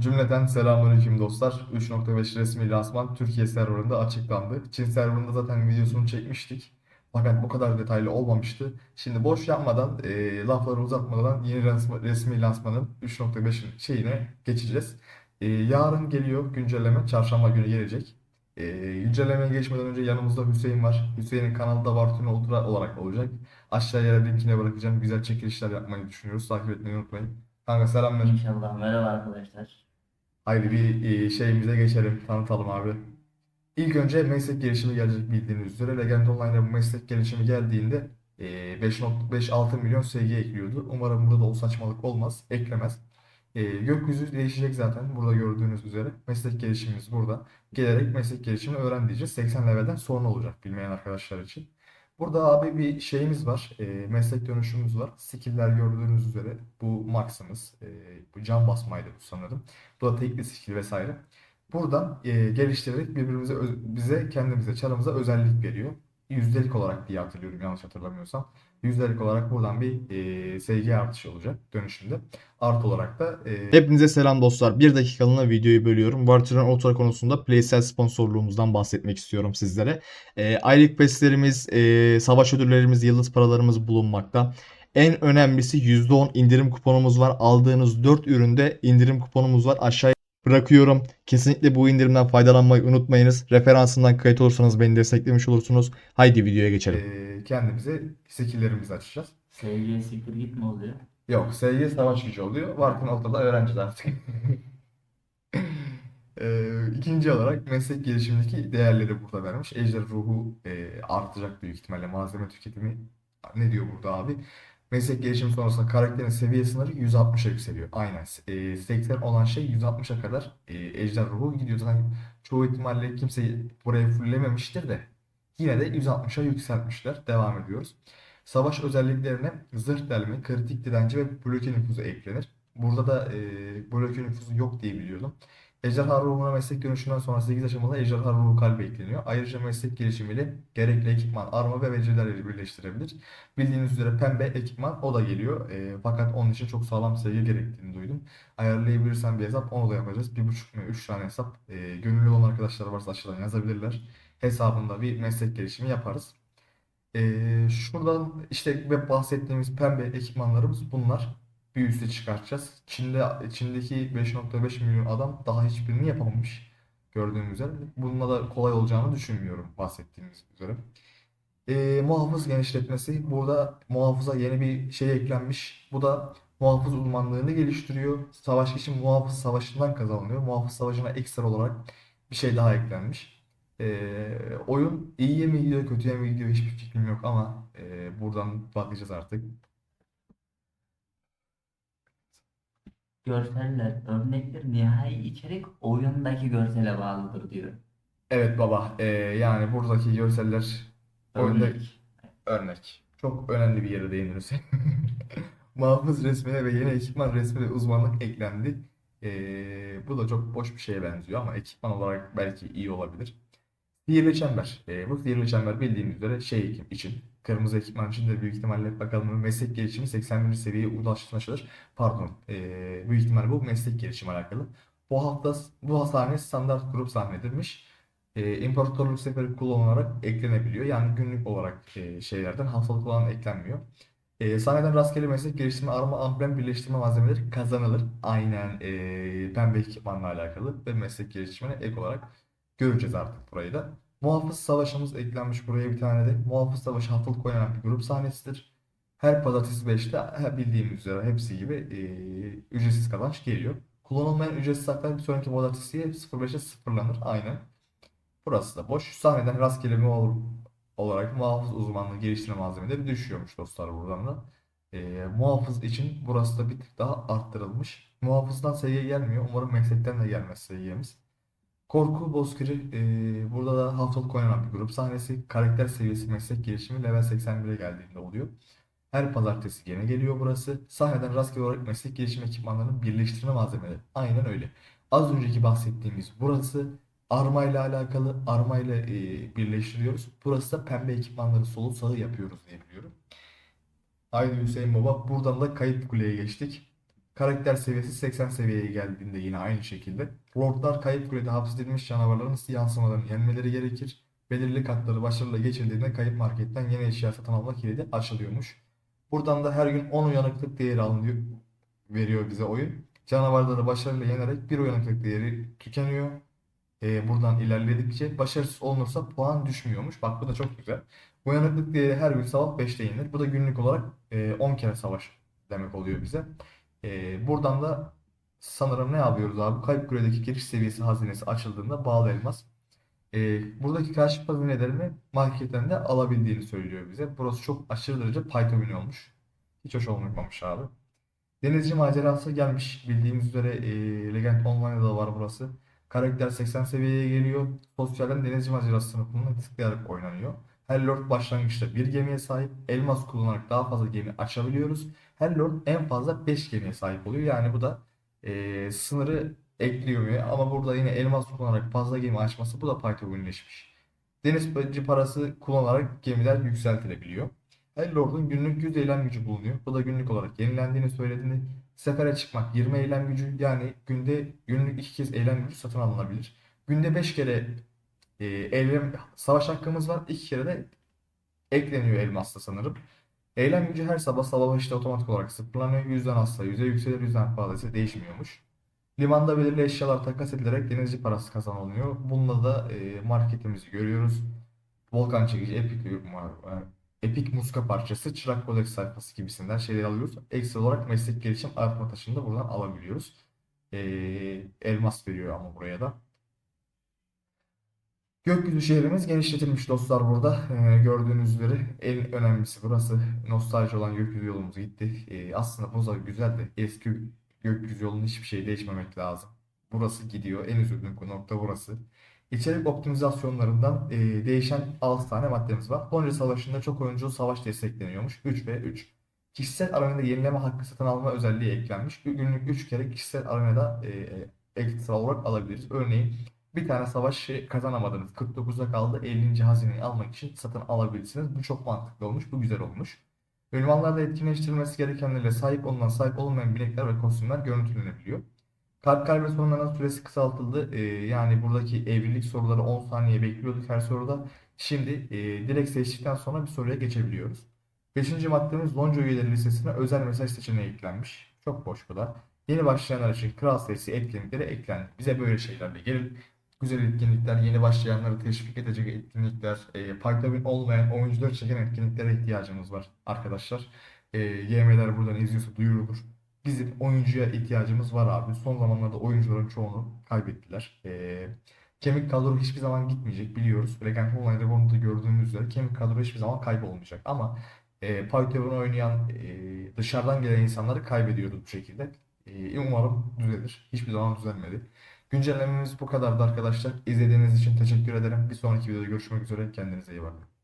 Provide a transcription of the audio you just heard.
Cümleten selamünaleyküm dostlar. 3.5 resmi lansman Türkiye serverında açıklandı. Çin serverında zaten videosunu çekmiştik. Fakat bu kadar detaylı olmamıştı. Şimdi boş yapmadan, e, lafları uzatmadan yeni resmi, resmi lansmanın 3.5'in şeyine geçeceğiz. E, yarın geliyor güncelleme. Çarşamba günü gelecek. E, güncellemeye geçmeden önce yanımızda Hüseyin var. Hüseyin'in kanalı da Bartun Ultra olarak olacak. Aşağıya linkine bırakacağım. Güzel çekilişler yapmayı düşünüyoruz. Takip etmeyi unutmayın. Kanka selamlar. İnşallah. Merhaba arkadaşlar. Haydi bir e, şeyimize geçelim, tanıtalım abi. İlk önce meslek gelişimi gelecek bildiğiniz üzere. Legend Online'a bu meslek gelişimi geldiğinde e, 5.56 milyon SG ekliyordu. Umarım burada o saçmalık olmaz, eklemez. E, gökyüzü değişecek zaten burada gördüğünüz üzere. Meslek gelişimimiz burada. Gelerek meslek gelişimi öğren diyeceğiz. 80 levelden sonra olacak bilmeyen arkadaşlar için. Burada abi bir şeyimiz var. E, meslek dönüşümümüz var. Skill'ler gördüğünüz üzere bu max'ımız. E, bu can basmaydı bu sanırım. Bu da tekli skill vesaire. Buradan e, geliştirerek birbirimize bize kendimize çarımıza özellik veriyor. Yüzdelik olarak diye hatırlıyorum yanlış hatırlamıyorsam. Yüzdelik olarak buradan bir e, SG artışı olacak dönüşümde. Artı olarak da e, Hepinize selam dostlar. Bir dakikalığına videoyu bölüyorum. Varturan Ultra konusunda Playsel sponsorluğumuzdan bahsetmek istiyorum sizlere. Ee, aylık peslerimiz, e, savaş ödüllerimiz, yıldız paralarımız bulunmakta. En önemlisi %10 indirim kuponumuz var. Aldığınız 4 üründe indirim kuponumuz var. Aşağıya bırakıyorum. Kesinlikle bu indirimden faydalanmayı unutmayınız. Referansından kayıt olursanız beni desteklemiş olursunuz. Haydi videoya geçelim. e, kendimize skill'lerimizi açacağız. Sevgiye siktir git mi oluyor? Yok, SG savaş gücü oluyor. Varkın ortada öğrenci artık. Ee, ikinci olarak meslek gelişimindeki değerleri burada vermiş. Ejder ruhu e, artacak büyük ihtimalle malzeme tüketimi. Ne diyor burada abi? Meslek gelişimi sonrasında karakterin seviye sınırı 160'a yükseliyor. Aynen. E, 80 olan şey 160'a kadar e, ejder ruhu gidiyor. Zaten çoğu ihtimalle kimse burayı fulllememiştir de yine de 160'a yükseltmişler. Devam ediyoruz. Savaş özelliklerine zırh delme, kritik direnci ve bloke nüfuzu eklenir. Burada da e, bloke nüfuzu yok diye biliyordum. Ejderha ruhuna meslek dönüşünden sonra 8 aşamalı ejderha ruhu kalbi ekleniyor. Ayrıca meslek gelişimiyle gerekli ekipman, arma ve becerileri birleştirebilir. Bildiğiniz üzere pembe ekipman o da geliyor. E, fakat onun için çok sağlam sayı gerektiğini duydum. Ayarlayabilirsem bir hesap onu da yapacağız. 1.5 mi 3 tane hesap. E, gönüllü olan arkadaşlar varsa aşağıdan yazabilirler. Hesabında bir meslek gelişimi yaparız. Ee, şuradan işte ve bahsettiğimiz pembe ekipmanlarımız bunlar. Bir üste çıkartacağız. Çin'de Çin'deki 5.5 milyon adam daha hiçbirini yapamamış. Gördüğümüz üzere. Bununla da kolay olacağını düşünmüyorum bahsettiğimiz üzere. Ee, muhafız genişletmesi. Burada muhafıza yeni bir şey eklenmiş. Bu da muhafız uzmanlığını geliştiriyor. Savaş için muhafız savaşından kazanılıyor. Muhafız savaşına ekstra olarak bir şey daha eklenmiş. Ee, oyun iyiye mi gidiyor, kötüye mi gidiyor hiçbir fikrim yok ama e, buradan bakacağız artık. Görseller, örnekler, nihai içerik oyundaki görsele bağlıdır diyor. Evet baba, e, yani buradaki görseller oyunda Örnek. örnek. Çok önemli bir yere değindiniz. Muhafız resmine ve yeni ekipman resmi ve uzmanlık eklendi. E, bu da çok boş bir şeye benziyor ama ekipman olarak belki iyi olabilir. Sihirli çember. E, bu sihirli çember bildiğiniz üzere şey için, kırmızı ekipman için de büyük ihtimalle bakalım meslek gelişimi 81. seviyeye ulaşmıştır. Pardon, e, büyük ihtimalle bu meslek gelişimi alakalı. Bu hafta bu sahne standart grup sahnedirmiş. E, İmparatorluk Seferi kullanarak eklenebiliyor. Yani günlük olarak e, şeylerden haftalık olan eklenmiyor. E, sahneden rastgele meslek geliştirme, arma, amblem birleştirme malzemeleri kazanılır. Aynen e, pembe ekipmanla alakalı ve meslek geliştirmene ek olarak göreceğiz artık burayı da. Muhafız Savaşımız eklenmiş buraya bir tane de. Muhafız Savaşı haftalık oynanan bir grup sahnesidir. Her pazartesi 5'te he- bildiğimiz üzere hepsi gibi e, ücretsiz kazanç geliyor. Kullanılmayan ücretsiz haklar bir sonraki pazartesiye 05'e sıfırlanır. Aynen. Burası da boş. Sahneden rastgele olur olarak muhafız uzmanlığı geliştirme malzemeleri düşüyormuş dostlar buradan da. E, muhafız için burası da bir tık daha arttırılmış. Muhafızdan seviye gelmiyor. Umarım meslekten de gelmez seviyemiz. Korku Bozkırı e, burada da haftalık oynanan bir grup sahnesi. Karakter seviyesi meslek gelişimi level 81'e geldiğinde oluyor. Her pazartesi gene geliyor burası. Sahneden rastgele olarak meslek gelişimi ekipmanlarının birleştirme malzemeleri. Aynen öyle. Az önceki bahsettiğimiz burası arma ile alakalı arma ile e, birleştiriyoruz. Burası da pembe ekipmanları solu sağı yapıyoruz diye biliyorum. Haydi Hüseyin Baba buradan da kayıp kuleye geçtik. Karakter seviyesi 80 seviyeye geldiğinde yine aynı şekilde. Lordlar kayıp kulede hapsedilmiş canavarların yansımalarını yenmeleri gerekir. Belirli katları başarıyla geçirdiğinde kayıp marketten yeni eşya satın alma kilidi açılıyormuş. Buradan da her gün 10 uyanıklık değeri alınıyor, veriyor bize oyun. Canavarları başarıyla yenerek bir uyanıklık değeri tükeniyor. Ee, buradan ilerledikçe başarısız olunursa puan düşmüyormuş. Bak bu da çok güzel. Uyanıklık değeri her gün sabah 5'te yenilir. Bu da günlük olarak e, 10 kere savaş demek oluyor bize. E, buradan da sanırım ne yapıyoruz abi? Kayıp Kule'deki giriş seviyesi hazinesi açıldığında bağlı elmas. E, buradaki kaşif hazinelerini marketten de alabildiğini söylüyor bize. Burası çok aşırı derece paytavin olmuş. Hiç hoş olmamış abi. Denizci macerası gelmiş. Bildiğimiz üzere e, Legend Online'da da var burası. Karakter 80 seviyeye geliyor. Sosyalden denizci macerası sınıfına tıklayarak oynanıyor. Her Lord başlangıçta bir gemiye sahip. Elmas kullanarak daha fazla gemi açabiliyoruz. Her Lord en fazla 5 gemiye sahip oluyor. Yani bu da e, sınırı ekliyor. Ama burada yine elmas kullanarak fazla gemi açması bu da Python'leşmiş. Deniz parası kullanarak gemiler yükseltilebiliyor. Her Lord'un günlük 100 eylem gücü bulunuyor. Bu da günlük olarak yenilendiğini söylediğini. Sefere çıkmak 20 eylem gücü yani günde günlük 2 kez eylem gücü satın alınabilir. Günde 5 kere e, eylem savaş hakkımız var. 2 kere de ekleniyor elmasla sanırım. Eylem gücü her sabah sabah başta otomatik olarak sıfırlanıyor. Yüzden azsa yüze yükselir, yüzden fazlası değişmiyormuş. Limanda belirli eşyalar takas edilerek denizci parası kazanılıyor. Bununla da e, marketimizi görüyoruz. Volkan çekici, epik, epik muska parçası, çırak kodeks sayfası gibisinden şeyler alıyoruz. Ekstra olarak meslek gelişim artma taşını da buradan alabiliyoruz. E, elmas veriyor ama buraya da. Gökyüzü şehrimiz genişletilmiş dostlar burada. Ee, gördüğünüz üzere en önemlisi burası. Nostalji olan gökyüzü yolumuz gitti. Ee, aslında bu da güzel de eski gökyüzü yolunun hiçbir şey değişmemek lazım. Burası gidiyor. En üzüldüğüm nokta burası. İçerik optimizasyonlarından e, değişen 6 tane maddemiz var. Lonca Savaşı'nda çok oyuncu savaş destekleniyormuş. 3 ve 3. Kişisel arenada yenileme hakkı satın alma özelliği eklenmiş. Günlük 3 kere kişisel arenada e, ekstra olarak alabiliriz. Örneğin bir tane savaşı kazanamadınız. 49'da kaldı. 50. hazineyi almak için satın alabilirsiniz. Bu çok mantıklı olmuş. Bu güzel olmuş. Ünvanlarda etkinleştirilmesi gerekenlerle sahip olunan sahip olmayan bilekler ve kostümler görüntülenebiliyor. Kalp kalbe sorunlarının süresi kısaltıldı. Ee, yani buradaki evlilik soruları 10 saniye bekliyorduk her soruda. Şimdi e, direkt seçtikten sonra bir soruya geçebiliyoruz. Beşinci maddemiz Lonca üyeleri listesine özel mesaj seçeneği eklenmiş. Çok boş bu da. Yeni başlayanlar için kral serisi etkinlikleri eklendi. Bize böyle şeylerle gelin. Güzel etkinlikler, yeni başlayanları teşvik edecek etkinlikler, e, Python olmayan oyuncuları çeken etkinliklere ihtiyacımız var arkadaşlar. E, YM'ler buradan izliyorsa duyurulur. Bizim oyuncuya ihtiyacımız var abi. Son zamanlarda oyuncuların çoğunu kaybettiler. E, kemik kadro hiçbir zaman gitmeyecek biliyoruz. Legend Online'da bunu da gördüğümüz üzere kemik kadro hiçbir zaman kaybolmayacak. Ama e, Python oynayan e, dışarıdan gelen insanları kaybediyoruz bu şekilde. E, umarım düzelir. Hiçbir zaman düzelmedi. Güncellememiz bu kadardı arkadaşlar. İzlediğiniz için teşekkür ederim. Bir sonraki videoda görüşmek üzere. Kendinize iyi bakın.